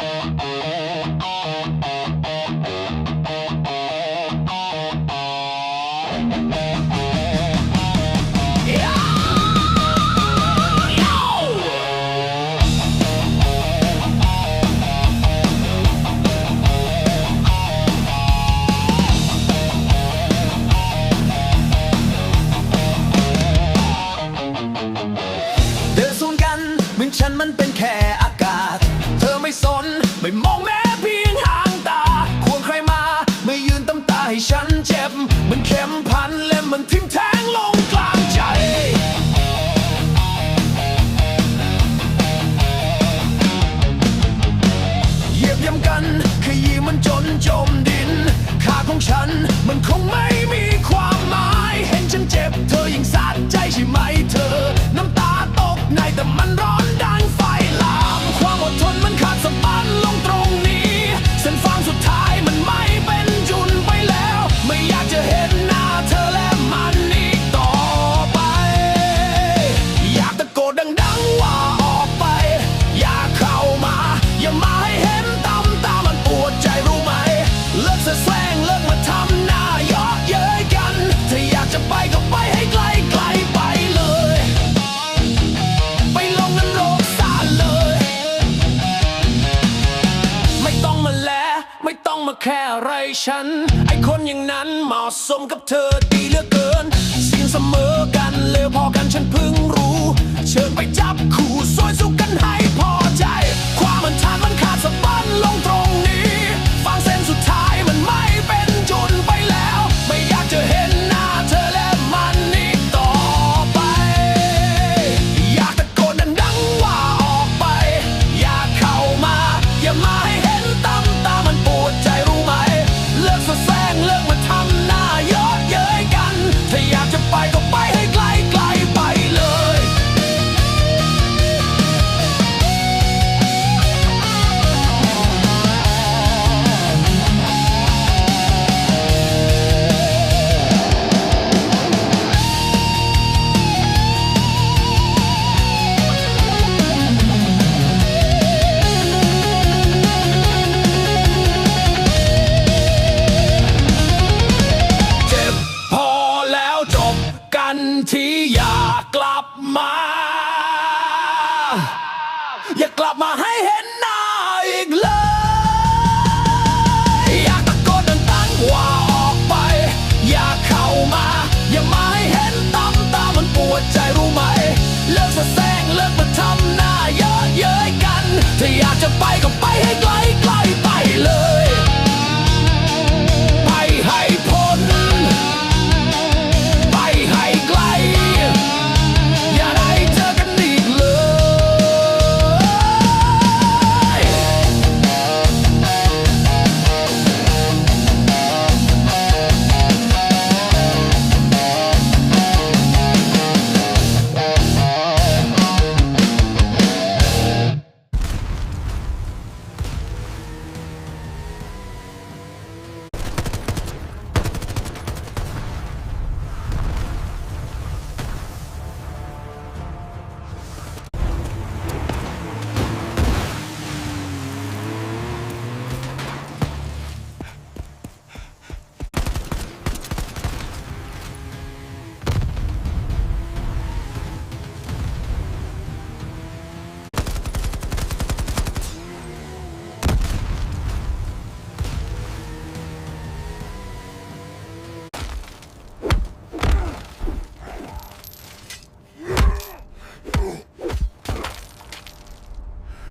Música ดังว่าออกไป อย่าเข้ามา อย่ามาให้เห็นตำตามันปวดใจรู้ไหม เลิกแสร้งเลิกมาทำหน้ายาเย้กัน ถ้าอยากจะไปก็ไปให้ไกลไกลไปเลย ไปลงนรกสาเลย ไม่ต้องมาแล ไม่ต้องมาแค่ไรฉัน ไอคนอย่างนั้นเหมาะสมกับเธอดีเหลือเกินสิ่งเสมอ กันฉันเพิ่งรู้ เชิญไปจับคู่สวยสุกัน ที่อยากกลับมา อยากกลับมาให้